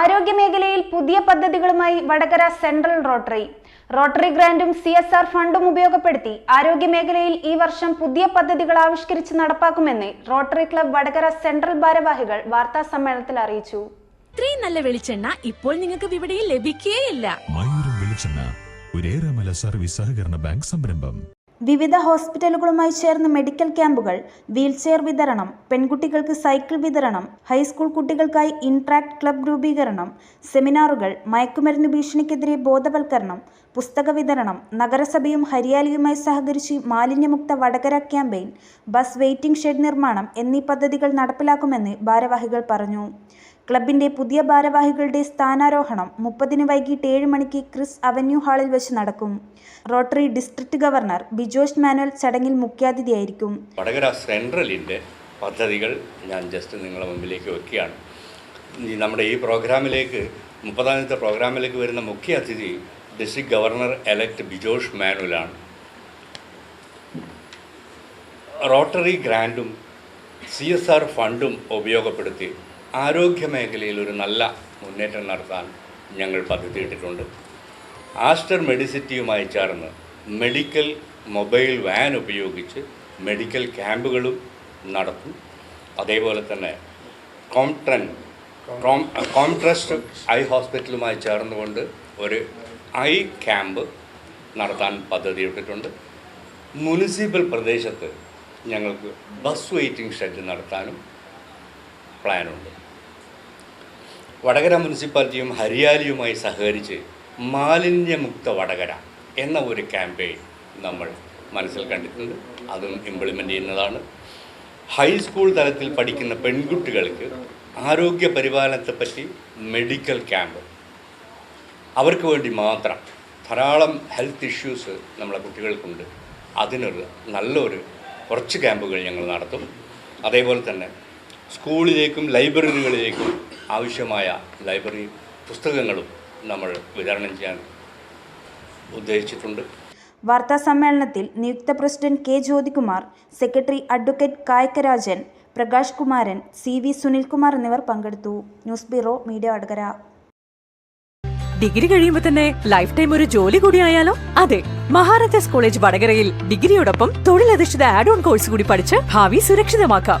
ആരോഗ്യമേഖലയിൽ പുതിയ പദ്ധതികളുമായി വടകര സെൻട്രൽ റോട്ടറി. റോട്ടറി ഗ്രാന്റും സി എസ് ആർ ഫണ്ടും ഉപയോഗപ്പെടുത്തി ആരോഗ്യമേഖലയിൽ ഈ വർഷം പുതിയ പദ്ധതികൾ ആവിഷ്കരിച്ച് നടപ്പാക്കുമെന്ന് റോട്ടറി ക്ലബ് വടകര സെൻട്രൽ ഭാരവാഹികൾ വാർത്താ സമ്മേളനത്തിൽ അറിയിച്ചു. ഇത്രയും നല്ല വെളിച്ചെണ്ണ ഇപ്പോൾ നിങ്ങൾക്ക് വിപണിയിൽ ലഭിക്കുകയില്ല മയൂരം വെളിച്ചെണ്ണ ഒരേറെമല സർവീസ് സഹകരണ ബാങ്ക് സംരംഭം. വിവിധ ഹോസ്പിറ്റലുകളുമായി ചേർന്ന് മെഡിക്കൽ ക്യാമ്പുകൾ വീൽചെയർ വിതരണം പെൺകുട്ടികൾക്ക് സൈക്കിൾ വിതരണം ഹൈസ്കൂൾ കുട്ടികൾക്കായി ഇൻട്രാക്ട് ക്ലബ് രൂപീകരണം സെമിനാറുകൾ മയക്കുമരുന്ന് ഭീഷണിക്കെതിരെ ബോധവൽക്കരണം പുസ്തക വിതരണം നഗരസഭയും ഹരിയാലിയുമായി സഹകരിച്ച് മാലിന്യമുക്ത Vadakara campaign bus waiting shed നിർമ്മാണം എന്നീ പദ്ധതികൾ നടപ്പിലാക്കുമെന്ന് ഭാരവാഹികൾ പറഞ്ഞു. ക്ലബിന്റെ പുതിയ ഭാരവാഹികളുടെ സ്ഥാനാരോഹണം മുപ്പതിന് വൈകിട്ട് ഏഴ് മണിക്ക് ക്രിസ് അവന്യൂ ഹാളിൽ വെച്ച് നടക്കും. Rotary district governor Bijosh Manuel ചടങ്ങിൽ മുഖ്യാതിഥിയായിരിക്കും. വടകര സെൻട്രലിന്റെ പദ്ധതികൾ ഞാൻ ജസ്റ്റ് നിങ്ങളുടെ മുമ്പിലേക്ക് വെക്കുകയാണ്. നമ്മുടെ ഈ പ്രോഗ്രാമിലേക്ക് മുപ്പതാമത്തെ പ്രോഗ്രാമിലേക്ക് വരുന്ന മുഖ്യ അതിഥി ഡിസ്ട്രിക്ട് ഗവർണർ എലക്ട് ബിജോഷ് മാനുവലാണ്. റോട്ടറി ഗ്രാൻഡും സി എസ് ആർ ഫണ്ടും ഉപയോഗപ്പെടുത്തി ആരോഗ്യ മേഖലയിൽ ഒരു നല്ല മുന്നേറ്റം നടത്താൻ ഞങ്ങൾ പദ്ധതിയിട്ടിട്ടുണ്ട് ആസ്റ്റർ മെഡിസിറ്റിയുമായി ചേർന്ന് മെഡിക്കൽ മൊബൈൽ വാൻ ഉപയോഗിച്ച് മെഡിക്കൽ ക്യാമ്പുകളും നടത്തും. അതേപോലെ തന്നെ കോംട്രൻ കോംട്രസ്റ്റ് ഐ ഹോസ്പിറ്റലുമായി ചേർന്നുകൊണ്ട് ഒരു ഐ ക്യാമ്പ് നടത്താൻ പദ്ധതിയിട്ടിട്ടുണ്ട് മുനിസിപ്പൽ പ്രദേശത്ത് ഞങ്ങൾക്ക് ബസ് വെയിറ്റിംഗ് ഷെഡ് നടത്താനും പ്ലാനുണ്ട്. വടകര മുനിസിപ്പാലിറ്റിയും ഹരിയാലിയുമായി സഹകരിച്ച് മാലിന്യമുക്ത വടകര എന്ന ഒരു ക്യാമ്പയിൻ നമ്മൾ മനസ്സിൽ കണ്ടിട്ടുണ്ട്. അതും ഇംപ്ലിമെന്റ് ചെയ്യുന്നതാണ്. ഹൈസ്കൂൾ തലത്തിൽ പഠിക്കുന്ന പെൺകുട്ടികൾക്ക് ആരോഗ്യ പരിപാലനത്തെപ്പറ്റി മെഡിക്കൽ ക്യാമ്പ് അവർക്ക് വേണ്ടി മാത്രം ധാരാളം ഹെൽത്ത് ഇഷ്യൂസ് നമ്മളെ കുട്ടികൾക്കുണ്ട്. അതിനൊരു നല്ലൊരു കുറച്ച് ക്യാമ്പുകൾ ഞങ്ങൾ നടത്തും. അതേപോലെ തന്നെ സ്കൂളിലേക്കും ലൈബ്രറികളിലേക്കും ആവശ്യമായ ലൈബ്രറി പുസ്തകങ്ങളും നമ്മൾ വിതരണം ചെയ്യാൻ ഉദ്ദേശിച്ചിട്ടുണ്ട്. വാർത്താ സമ്മേളനത്തിൽ നിയുക്ത president K Jyothikumar secretary advocate Kayakkarajan Prakash Kumaran C V Sunilkumar എന്നിവർ പങ്കെടുത്തു. News bureau media Vadakara. Degree കഴിയുമ്പോൾ തന്നെ ലൈഫ് ടൈം ഒരു ജോലി കൂടി ആയാലോ? അതെ മഹാരാജാസ് കോളേജ് വടകരയിൽ ഡിഗ്രിയോടൊപ്പം തൊഴിലധിഷ്ഠിത ആഡ് ഓൺ കോഴ്സ് കൂടി പഠിച്ച് ഭാവി സുരക്ഷിതമാക്കാം.